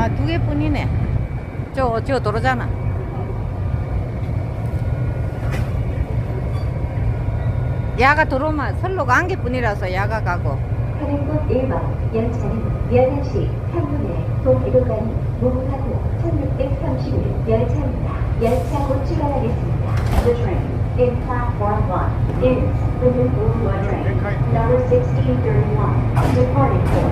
아, 두 개뿐이네. 저, 저 도로잖아. 야가 들어오면 선로가 한 개뿐이라서 야가 가고. 차량번 1번 열차는 11시 3분에 동해도까지 무궁화호 1631 열차입니다. 열차 곧 출발하겠습니다. The train in platform 1 is the new Wuhan train number 1631 departing for